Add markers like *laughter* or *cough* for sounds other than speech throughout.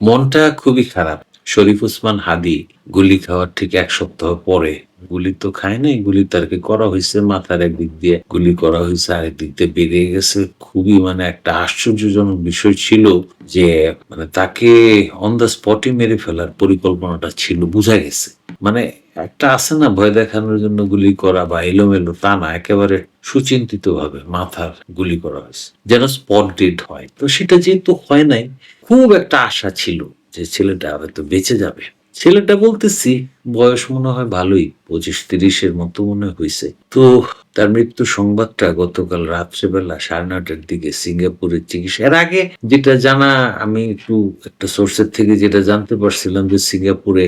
মনটা খুবই খারাপ। শরীফ ওসমান হাদি গুলি খাওয়ার ঠিক এক সপ্তাহ পরে গুলি তো খায় নাই, গুলি তারকে করা হয়েছে, মাথার একদিক দিয়ে গুলি করা হয়েছে, আরেক দিক দিয়ে বেরিয়ে গেছে। খুবই মানে একটা আশ্চর্যজনক বিষয় ছিল যে মানে তাকে অন দ্য স্পটে মেরে ফেলার পরিকল্পনাটা ছিল, বোঝা গেছে। মানে একটা আছে না, ভয় দেখানোর জন্য গুলি করা বা এলোমেলো, তা না, একেবারে সুচিন্তিত ভাবে মাথার গুলি করা হয়েছে। যেন স্পট ডেড হয়। তো সেটা যেহেতু হয় নাই, খুব একটা আশা ছিল। যে ছেলেটা হয়তো বেঁচে যাবে। ছেলেটা বলতেছি, বয়স মনে হয় ভালোই, পঁচিশ তিরিশের মতো মনে হয়েছে তো তার মৃত্যু সংবাদটা গতকাল রাত্রেবেলা সাড়ে নটার দিকে সিঙ্গাপুরের চিকিৎসা এর আগে যেটা জানা, আমি একটু একটা সোর্সের থেকে যেটা জানতে পারছিলাম যে সিঙ্গাপুরে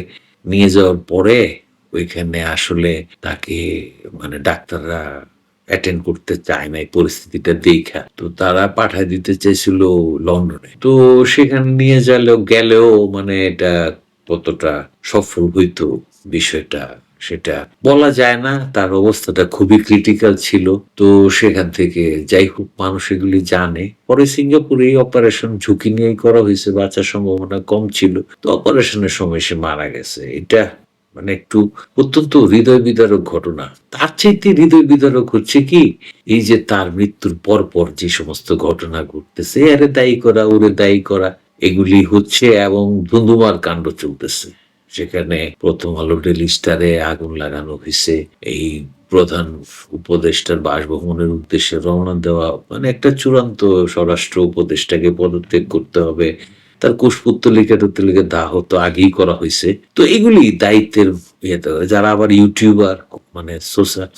নিয়ে যাওয়ার পরে ওইখানে আসলে তাকে মানে ডাক্তাররা অ্যাটেন্ড করতে চায় না এই পরিস্থিতিটা দেখা। তো তারা পাঠায় দিতে চাইছিল লন্ডনে। তো সেখানে নিয়ে গেলেও গেলেও মানে এটা কতটা সফল হইতো বিষয়টা, সেটা বলা যায় না। তার অবস্থাটা খুবই ক্রিটিক্যাল ছিল। তো সেখান থেকে যাই হোক, মানুষ এগুলি জানে। পরে সিঙ্গাপুরে অপারেশন ঝুঁকি নিয়েই করা হয়েছে, বাঁচার সম্ভাবনা কম ছিল। তো অপারেশনের সময় সে মারা গেছে। এটা মানে একটু অত্যন্ত হৃদয় বিদারক ঘটনা। তার চাইতে হৃদয় বিদারক হচ্ছে কি? এই যে তার মৃত্যুর পর পর যে সমস্ত ঘটনা ঘটতেছে এরে দায়ী করা, ওরে দায়ী করা, এগুলি হচ্ছে এবং ধুন্ধুমার কাণ্ড চলতেছে। সেখানে প্রথম আলো ডেলি স্টারে আগুন লাগানো হয়েছে। এই প্রধান উপদেষ্টার বাসভবনের উদ্দেশ্যে রওনা দেওয়া মানে একটা চূড়ান্ত স্বরাষ্ট্র উপদেষ্টাকে পদত্যাগ করতে হবে। তার কুশপুত্তলিকা টুত্তলিকা দাহ তো আগেই করা হয়েছে। তো এগুলি দায়িত্বের যারা আবার ইউটিউবার মানে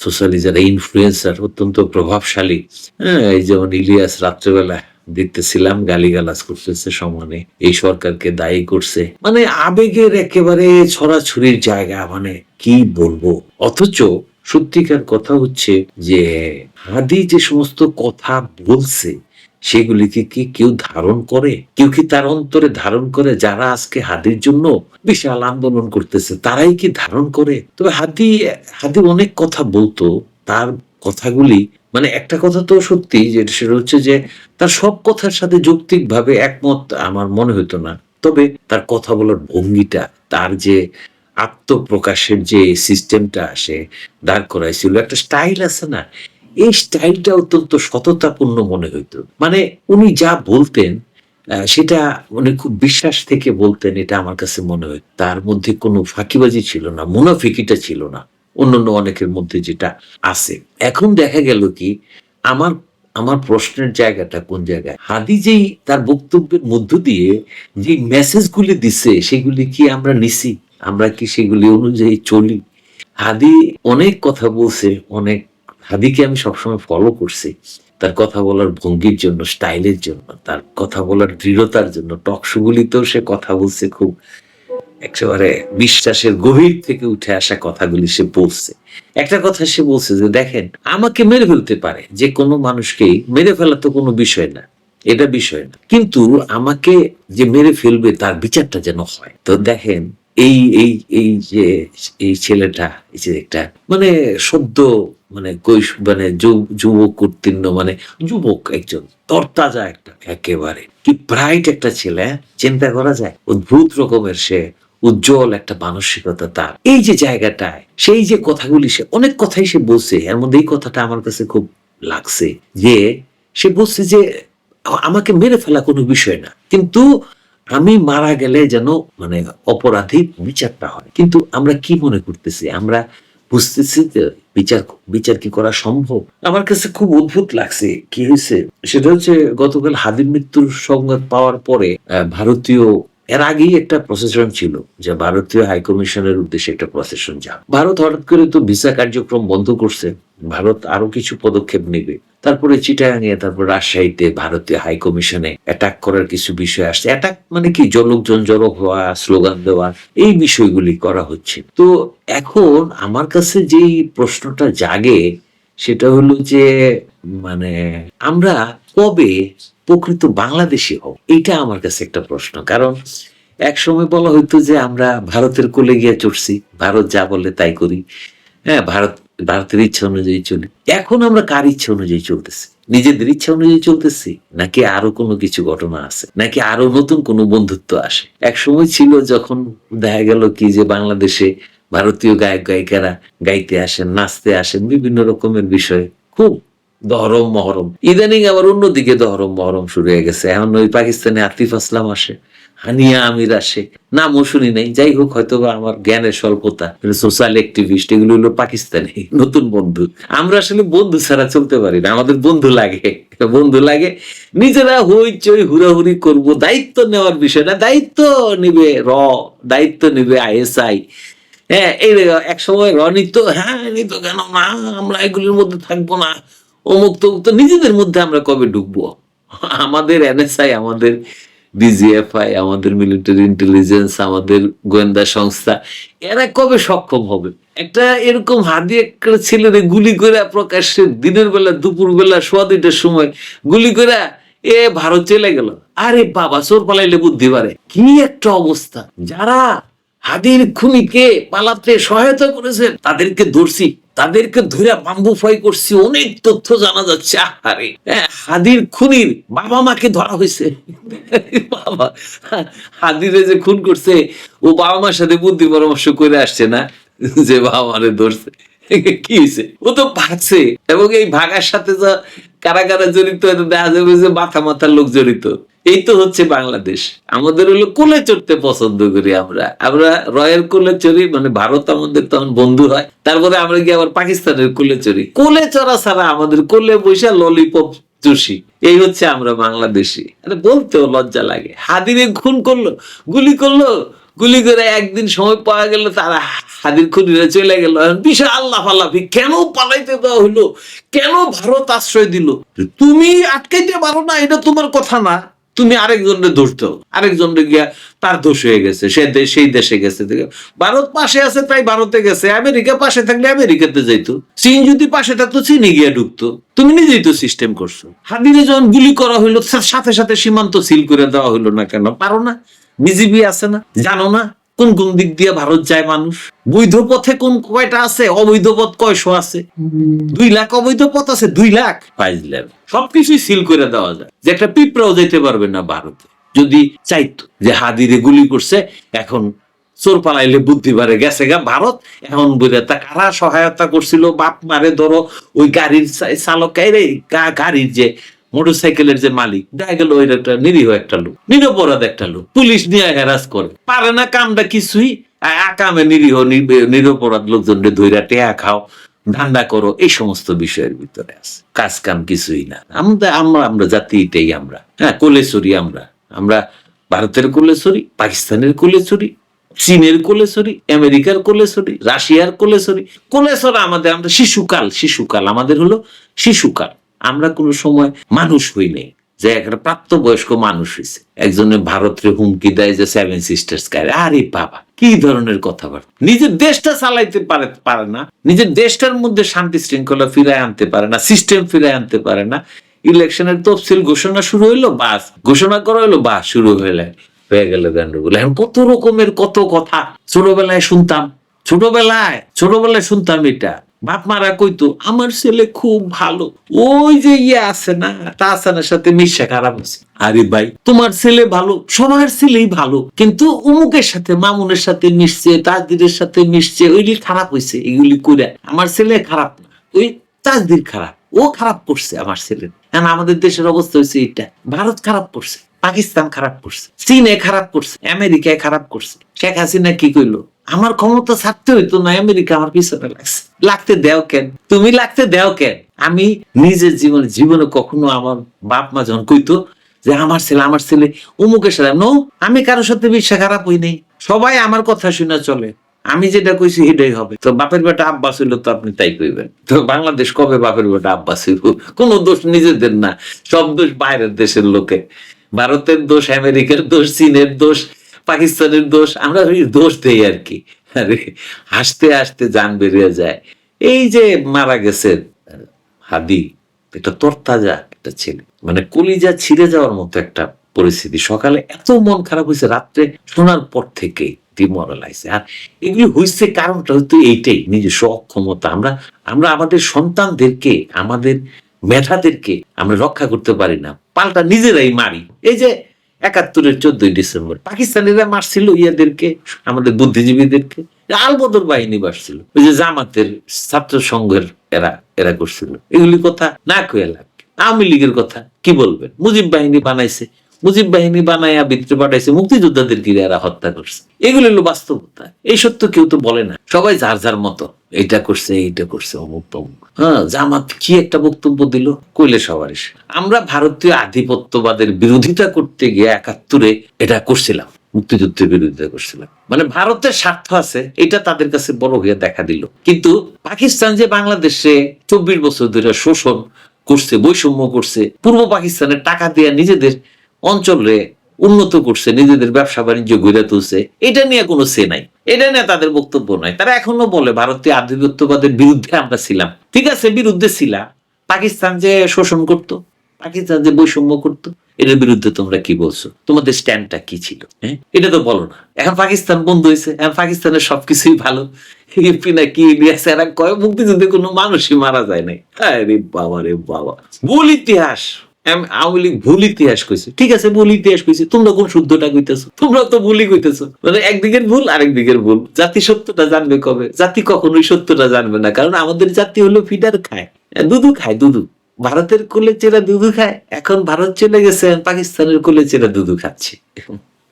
সোশ্যালি যারা ইনফ্লুয়েন্সার, অত্যন্ত প্রভাবশালী হ্যাঁ এই যেমন ইলিয়াস রাত্রেবেলা দেখতেছিলাম, গালিগালাজ করতেছে সমানে, এই সরকারকে দায়ী করছে। মানে আবেগের একেবারে ছড়াছড়ির জায়গা মানে কি বলব? অথচ সত্যিকার কথা হচ্ছে যে, হাদি যে সমস্ত কথা বলছে সেগুলিকে কি কেউ ধারণ করে? কেউ কি তার অন্তরে ধারণ করে যারা আজকে হাদির জন্য বিশাল আন্দোলন করতেছে, তারাই কি ধারণ করে? তবে হাদি হাদি অনেক কথা বলতো, তার কথাগুলি মানে একটা কথা তো সত্যি যে সেটা হচ্ছে যে তার সব কথার সাথে যৌক্তিকভাবে একমত আমার মনে হতো না। তবে তার কথা বলার ভঙ্গিটা, তার যে আত্মপ্রকাশের যে সিস্টেমটা সে দাঁড় করাইছিল, একটা স্টাইল আছে না এই স্টাইলটা অত্যন্ত সততাপূর্ণ মনে হইতো। মানে উনি যা বলতেন সেটা উনি খুব বিশ্বাস থেকে বলতেন, এটা আমার কাছে মনে হয়। তার মধ্যে কোনো ফাঁকিবাজি ছিল না, মুনাফিকিটা ছিল না, অন্যান্য অনেকের মধ্যে যেটা আছে। এখন দেখা গেল কি, আমার আমার প্রশ্নের জায়গাটা কোন জায়গায়? হাদি যেই তার বক্তব্যের মধ্য দিয়ে যে মেসেজগুলি দিছে, সেগুলি কি আমরা নিছি? আমরা কি সেগুলি অনুযায়ী চলি? হাদি অনেক কথা বলছে, অনেক হাদিকে আমি সবসময় ফলো করছি। তার কথা বলার ভঙ্গির জন্য, স্টাইলের জন্য, তার কথা বলার দৃঢ়তার জন্য টকশোগুলিতেও সে কথা বলছে খুব একেবারে বিশ্বাসের গভীর থেকে উঠে আসা কথাগুলি সে বলছে। একটা কথা সে বলছে যে, দেখেন, আমাকে মেরে ফেলতে পারে, যে কোনো মানুষকেই মেরে ফেলা তো কোনো বিষয় না, এটা বিষয় না। কিন্তু আমাকে যে মেরে ফেলবে তার বিচারটা যেন হয়। তো দেখেন এই এই এই যে, এই ছেলেটা, এই যে একটা মানে সদ্য মানে কৈশ মানে যুব- যুবক উত্তীর্ণ মানে যুবক একজন, তরতাজা একটা, একেবারে। কি ব্রাইট একটা ছেলে হ্যাঁ? চিন্তা করা যায়? অদ্ভুত রকমের সে, উজ্জ্বল একটা মানসিকতা তার। এই যে জায়গাটায়, সেই যে কথাগুলি সে, অনেক কথাই সে বলছে। এর মধ্যে এই কথাটা আমার কাছে খুব লাগছে যে, সে বলছে যে, আমাকে মেরে ফেলা কোনো বিষয় না। কিন্তু আমি মারা গেলে যেন মানে অপরাধী বিচারটা হয়। কিন্তু আমরা কি মনে করতেছি? আমরা বুঝতেছি যে বিচার বিচার কি করা সম্ভব? আমার কাছে খুব অদ্ভুত লাগছে, কি হয়েছে? সেটা হচ্ছে গতকাল হাদির মৃত্যুর সংবাদ পাওয়ার পরে ভারতীয় এর আগেই একটা প্রসেশন ছিল যে ভারতীয় হাইকমিশনের উদ্দেশ্যে একটা প্রসেশন যা ভারত হঠাৎ করে তো ভিসা কার্যক্রম বন্ধ করছে। ভারত আরও কিছু পদক্ষেপ নেবে। তারপরে চিটাগাঙে তারপর রাজশাহীতে ভারতীয় হাই কমিশনে অ্যাটাক করার কিছু বিষয় আসছে। অ্যাটাক মানে কি? জনকজন জড়ো হওয়া স্লোগান দেওয়া, এই বিষয়গুলি করা হচ্ছে। তো এখন আমার কাছে যেই প্রশ্নটা জাগে সেটা হলো যে মানে আমরা কবে প্রকৃত বাংলাদেশি হব? এটা আমার কাছে একটা প্রশ্ন। কারণ এক সময় বলা হইতো যে, আমরা ভারতের কোলে গিয়ে চড়ছি, ভারত যা বলে তাই করি। হ্যাঁ ভারত, ভারতের ইচ্ছা অনুযায়ী চলি। এখন আমরা কার ইচ্ছা অনুযায়ী চলতেছি? নিজেদের ইচ্ছা অনুযায়ী চলতেছি? নাকি আরও কোনো কিছু ঘটনা আছে? নাকি আরও নতুন কোনো বন্ধুত্ব আসে? এক সময় ছিল যখন দেখা গেল কি যে, বাংলাদেশে ভারতীয় গায়ক, গায়িকারা গাইতে আসেন, নাচতে আসেন বিভিন্ন রকমের বিষয়। খুব দহরম মহরম। ইদানিং আবার অন্যদিকে দহরম মহরম শুরু হয়ে গেছে। এখন ওই পাকিস্তানে আতিফ আসলাম আসে, হানিয়া আমির আসে। নামও শুনি নাই। যাই হোক হয়তো বা আমার জ্ঞানের স্বল্পতা সোশ্যাল অ্যাক্টিভিস্ট এগুলো হলো পাকিস্তানি, নতুন বন্ধু। আমরা আসলে বন্ধু ছাড়া চলতে পারি না। আমাদের বন্ধু লাগে। বন্ধু লাগে। নিজেরা হইচই, হুড়াহুড়ি করব, দায়িত্ব নেওয়ার বিষয় না। দায়িত্ব নিবে র, দায়িত্ব নিবে আইএসআই। হ্যাঁ এই এক সময় র নিত হ্যাঁ নিত কেন না? আমরা এগুলির মধ্যে থাকব না। অমুক তো তো নিজেদের মধ্যে আমরা কবে আমাদের এনএসআই আমাদের ডিজিএফআই আমাদের মিলিটারি ইন্টেলিজেন্স আমাদের গোয়েন্দা সংস্থা, এরা কবে সক্ষম হবে? একটা এরকম হাদি একটা ছেলেরে গুলি করে প্রকাশ্যে দিনের বেলা, দুপুর বেলা, সোয়া দুইটার সময় গুলি করে এ ভারত চলে গেল। আরে বাবা, চোর পালাইলে বুদ্ধি পারে কি একটা অবস্থা। যারা হাদির খুনিকে পালাতে সহায়তা করেছেন তাদেরকে ধরছি তাদেরকে ধরে বাম্বু ফয় করছি অনেক তথ্য জানা যাচ্ছে আরে হ্যাঁ, হাদির খুনির বাবা মাকে ধরা হয়েছে। *laughs* বাবা হাদিরে যে খুন করছে ও বাবা মার সাথে বুদ্ধি পরামর্শ করে আসছে না যে বাবা মারে ধরছে। *laughs* কি হয়েছে? ও তো ভাগছে এবং এই ভাগার সাথে যা কারা কারা জড়িত দেখা যাবে যে মাথা মাথার লোক জড়িত। এই তো হচ্ছে বাংলাদেশ। আমাদের হলো কোলে চড়তে পছন্দ করি আমরা। আমরা রয়ের কোলে চড়ি মানে ভারত আমাদের তখন বন্ধু হয়। তারপরে আমরা গিয়ে আবার পাকিস্তানের কোলে চড়ি। কোলে চড়া ছাড়া আমাদের কোলে বৈশা ললিপপ চুষি। এই হচ্ছে আমরা বাংলাদেশি। আরে বলতেও লজ্জা লাগে। হাদিরে খুন করল, গুলি করল, গুলি করে একদিন সময় পাওয়া গেল, তারা হাদির খুনিরা চলে গেল। বিশাল আল্লাহ ফাল্লাফি। কেন পালাইতে দেওয়া হলো? কেন ভারত আশ্রয় দিল? তুমি আটকাইতে পারো না, এটা তোমার কথা না। তুমি আরেকজনের দোষ দাও আরেকজনে গিয়া তার দোষ হয়ে গেছে, সে সেই দেশে গেছে। ভারত পাশে আছে, তাই ভারতে গেছে। আমেরিকা পাশে থাকলে আমেরিকাতে যাইতো। চীন যদি পাশে থাকতো, চীনে গিয়া ঢুকতো। তুমি নিজেই তো সিস্টেম করছ। হাদিরে যখন গুলি করা হইল, সাথে সাথে সীমান্ত সিল করে দেওয়া হইল না কেন? পারো না। বিজিবি আছে না? জানো না? কোন কোন দিক দিয়ে ভারত যায় মানুষ? বৈধ পথে কোন কয়টা আছে? অবৈধ পথ কয়শো আছে? দুই লাখ অবৈধ পথ আছে দুই লাখ? পাইলাম সবকিছুই সিল করে দেওয়া যায়। যে একটা পিঁপড়াও যেতে পারবে না ভারতে। যদি চাইতো যে হাদিরে গুলি করছে এখন চোর পালাইলে বুদ্ধি বাড়ে গেছে গা ভারত। এখন বুঝে তা কারা সহায়তা করছিল? বাপ মারে ধরো ওই গাড়ির চালক এই রে, গা- গাড়ির যে মোটরসাইকেলের যে মালিক, দেখা গেল ওই একটা নিরীহ একটা লোক, নিরপরাধ একটা লোক। পুলিশ নিয়ে হেরাস করে। পারে না কামটা কিছুই আকামে নিরীহ নিরপরাধ লোকজনকে ধৈরা টেয়া খাও, ধান্দা করো, এই সমস্ত বিষয়ের ভিতরে আছে। কাজ কাম কিছুই না। আমরা আমরা আমরা জাতি এটাই আমরা। হ্যাঁ কোলেশ্বরী আমরা। আমরা ভারতের কোলেশ্বরী, পাকিস্তানের কোলেশ্বরী, চীনের কোলেশ্বরী, আমেরিকার কোলেশ্বরী, রাশিয়ার কোলেশ্বরী। কোলেশ্বর আমাদের আমরা শিশুকাল শিশুকাল আমাদের হলো শিশুকাল। আমরা কোনো সময় মানুষ হই নাই। যে একটা প্রাপ্তবয়স্ক মানুষ হয়েছে একজনের ভারতের হুমকি দেয় যে সেভেন সিস্টার্স গায়ে আরে বাবা, কি ধরনের কথাবার্তা? নিজের দেশটা চালাইতে পারে পারে না। নিজের দেশটার মধ্যে শান্তি শৃঙ্খলা ফিরায় আনতে পারে না সিস্টেম ফিরায় আনতে পারে না। ইলেকশনের তফসিল ঘোষণা শুরু হইল, বাস। ঘোষণা করা হইল, বাস, শুরু হইলে। হয়ে গেল গন্ডগোল। এখন কত রকমের কত কথা? ছোটবেলায় শুনতাম। ছোটবেলায় ছোটবেলায় শুনতাম এটা। বাপ মারা কইতো, আমার ছেলে খুব ভালো। ওই যে ইয়ে আছে না তাসানের সাথে মিশা খারাপ আছে। আরে ভাই, তোমার ছেলে ভালো, সবার ছেলেই ভালো, কিন্তু অমুকের সাথে, মামুনের সাথে মিশছে, তাজদিরের সাথে মিশছে ওইগুলি খারাপ হয়েছে এগুলি করে আমার ছেলে খারাপ না, ওই তাজদির খারাপ, ও খারাপ করছে আমার ছেলে। কারণ আমাদের দেশের অবস্থা হয়েছে এটা ভারত খারাপ করছে, পাকিস্তান খারাপ করছে, চীনে খারাপ করছে, আমেরিকায় খারাপ করছে। শেখ হাসিনা কি কইলো? আমার ক্ষমতা ছাড়তে হইতো না, আমেরিকা আমার পিছনে লাগছে। লাগতে দেও কেন? তুমি লাগতে দেও কেন? আমি নিজের জীবনে জীবনে কখনো আমার বাপ মা যখন কইতো যে আমার ছেলে আমার ছেলে, অমুকের সাথে, নো, আমি কারোর সাথে বিশ্বাস খারাপ হই নাই। সবাই আমার কথা শুনে চলে। আমি যেটা কইছি এটাই হবে। তো বাপের বেটা আব্বাস হইল তো আপনি তাই কইবেন। তো বাংলাদেশ কবে বাপের বেটা আব্বাস হইব? কোন দোষ নিজেদের না। সব দোষ বাইরের দেশের লোকে ভারতের দোষ, আমেরিকার দোষ, চীনের দোষ পাকিস্তানের দোষ, আমরা ওই দোষ দেই আর কি। আরে, হাসতে হাসতে যান বেরিয়ে যায়। এই যে মারা গেছে, হাদি একটা তরতাজা একটা ছেলে। মানে কলিজা ছিঁড়ে যাওয়ার মতো একটা পরিস্থিতি। সকালে এত মন খারাপ হয়েছে, রাত্রে শোনার পর থেকে ডিমোরালাইজে আর এগুলি হয়েছে কারণটা হয়তো এইটাই, নিজস্ব অক্ষমতা। আমরা আমরা আমাদের সন্তানদেরকে, আমাদের মেধাদেরকে আমরা রক্ষা করতে পারি না। পাল্টা নিজেরাই মারি। এই যে একাত্তরের চোদ্দই ডিসেম্বর। পাকিস্তানিরা মারছিল ইয়াদেরকে, আমাদের বুদ্ধিজীবীদেরকে। আলবদর বাহিনী বাসছিল ওই যে জামাতের ছাত্র সংঘের এরা এরা করছিল। এগুলি কথা না কয়ে লাগ আওয়ামী লীগের কথা কি বলবেন? মুজিব বাহিনী বানাইছে। মুজিব বাহিনী বানাইয়া ভিতরে পাঠাইছে মুক্তিযোদ্ধাদেরকে এরা হত্যা করছে। এগুলো হলো বাস্তবতা। এই সত্য কেউ তো বলে না। সবাই যার যার মতো, এইটা করছে এইটা করছে, অমুক তমুক। হ্যাঁ জামাত কি একটা বক্তব্য দিল? কইলে সবার আমরা ভারতীয় আধিপত্যবাদের বিরোধিতা করতে গিয়ে একাত্তরে এটা করছিলাম, মুক্তিযুদ্ধের বিরোধিতা করছিলাম। মানে ভারতের স্বার্থ আছে, এটা তাদের কাছে বড় হয়ে দেখা দিল। কিন্তু পাকিস্তান যে বাংলাদেশে চব্বিশ বছর ধরে শোষণ করছে, বৈষম্য করছে, পূর্ব পাকিস্তানের টাকা দিয়ে নিজেদের অঞ্চলে উন্নত করছে, নিজেদের ব্যবসা বাণিজ্য গড়ে তুলছে, এটা নিয়ে কোনো সে নাই। এটা নিয়ে তাদের বক্তব্য নাই। তারা এখনও বলে ভারতীয় আধিপত্যবাদের বিরুদ্ধে আমরা ছিলাম। ঠিক আছে, বিরুদ্ধে ছিলাম। পাকিস্তান যে শোষণ করত, পাকিস্তান যে বৈষম্য করত, এটার বিরুদ্ধে তোমরা কি বলছো? তোমাদের স্ট্যান্ডটা কি ছিল? হ্যাঁ? এটা তো বলো না। এখন পাকিস্তান বন্ধ হয়েছে, এখন পাকিস্তানের সবকিছুই ভালো। ইপি না কি কয় মুক্তিযুদ্ধে কোনো মানুষই মারা যায় নাই। আরে বাবা রে বাবা। ভুল ইতিহাস। আওয়ামী লীগ ভুল ইতিহাস কইছে। ঠিক আছে, ভুল ইতিহাস কইছে, তোমরা কোন শুদ্ধটা কইতেছো? তোমরা তো ভুলই কইতেছো। মানে একদিকের ভুল ভুল। জাতি সত্যটা জানবে কবে? জাতি কখনোই সত্যটা জানবে না, কারণ আমাদের জাতি হলো ফিডার খায়। দুধু খায়, দুধু। ভারতের কোলে চেরা দুধু খায়, এখন ভারত চলে গেছে, পাকিস্তানের কোলে চেরা দুধু খাচ্ছে।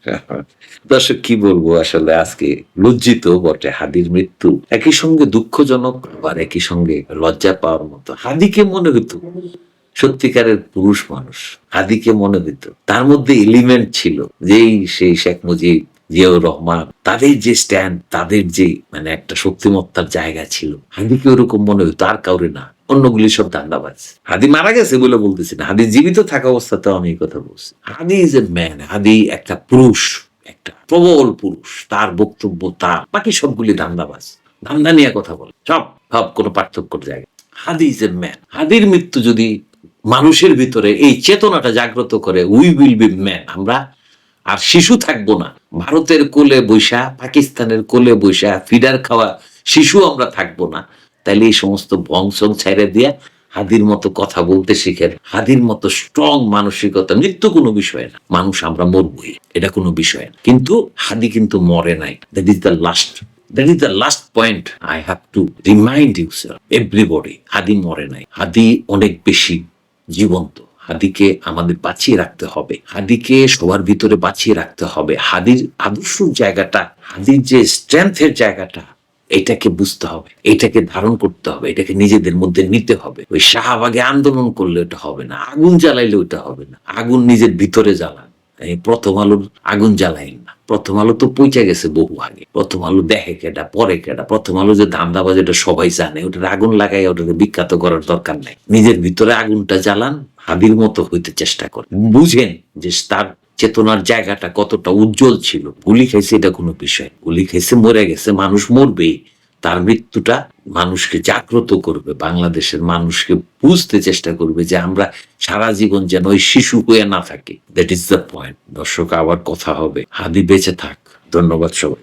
*laughs* দর্শক, কি বলব আসলে, আজকে লজ্জিত বটে হাদির মৃত্যু। একই সঙ্গে দুঃখজনক, আবার একই সঙ্গে লজ্জা পাওয়ার মতো। হাদিকে মনে হতো সত্যিকারের পুরুষ মানুষ। হাদিকে মনে দিত। তার মধ্যে এলিমেন্ট ছিল যেই সেই শেখ মুজিব, জিয়াউর রহমান, তাদের যে স্ট্যান্ড তাদের যে মানে একটা শক্তিমত্তার জায়গা ছিল। হাদিকে ওরকম মনে হতো, আর কাউরে না। অন্যগুলি সব দান্দাবাজ। হাদি মারা গেছে বলে বলতেছি না। হাদি জীবিত থাকা অবস্থাতেও আমি এই কথা বলছি। হাদি ইজ এ ম্যান হাদি একটা পুরুষ, একটা প্রবল পুরুষ। তার বক্তব্য তার বাকি সবগুলি দান্দাবাজ। ধান্দা নিয়ে কথা বলে। সব সব কোনো পার্থক্যর জায়গা। হাদি ইজ এ ম্যান হাদির মৃত্যু যদি মানুষের ভিতরে এই চেতনাটা জাগ্রত করে উই উইল বি ম্যান আমরা আর শিশু থাকব না। ভারতের কোলে বৈশা, পাকিস্তানের কোলে বৈশা, ফিডার খাওয়া শিশু আমরা থাকব না। তাইলে এই সমস্ত বংশং ছাইড়ে দিয়া হাদির মতো কথা বলতে শিখেন। হাদির মতো স্ট্রং মানসিকতা, মৃত্যু কোনো বিষয় না। মানুষ আমরা মরবই, এটা কোনো বিষয় না। কিন্তু হাদি কিন্তু মরে নাই। That is the last that is the last point I have to remind you sir everybody Hadi মরে নাই। হাদি অনেক বেশি জীবন্ত। হাদিকে আমাদের বাঁচিয়ে রাখতে হবে। হাদিকে সবার ভিতরে বাঁচিয়ে রাখতে হবে। হাদির আদর্শ জায়গাটা, হাদির যে স্ট্রেংথের জায়গাটা, এটাকে বুঝতে হবে। এটাকে ধারণ করতে হবে। এটাকে নিজেদের মধ্যে নিতে হবে। ওই শাহবাগে আন্দোলন করলে ওটা হবে না। আগুন জ্বালাইলে ওটা হবে না। আগুন নিজের ভিতরে জ্বালান। প্রথম আলোর আগুন জ্বালাইন। প্রথম আলো তো পৌঁছে গেছে বহু আগে। প্রথম আলো দেখে কেটা পরে কেটা প্রথম আলো যে ধান্দাবাজ এটা সবাই জানে, ওটার আগুন লাগাই ওটাকে বিখ্যাত করার দরকার নাই। নিজের ভিতরে আগুনটা জ্বালান, হাবির মতো হইতে চেষ্টা করে বুঝেন যে তার চেতনার জায়গাটা কতটা উজ্জ্বল ছিল। গুলি খাইছে এটা কোনো বিষয়। গুলি খাইছে, মরে গেছে, মানুষ মরবেই। তার মৃত্যুটা মানুষকে জাগ্রত করবে, বাংলাদেশের মানুষকে বুঝতে চেষ্টা করবে যে আমরা সারা জীবন যেন ওই শিশু হয়ে না থাকি। দ্যাট ইজ দ্য পয়েন্ট দর্শক, আবার কথা হবে। হাদি বেঁচে থাক। ধন্যবাদ সবাই।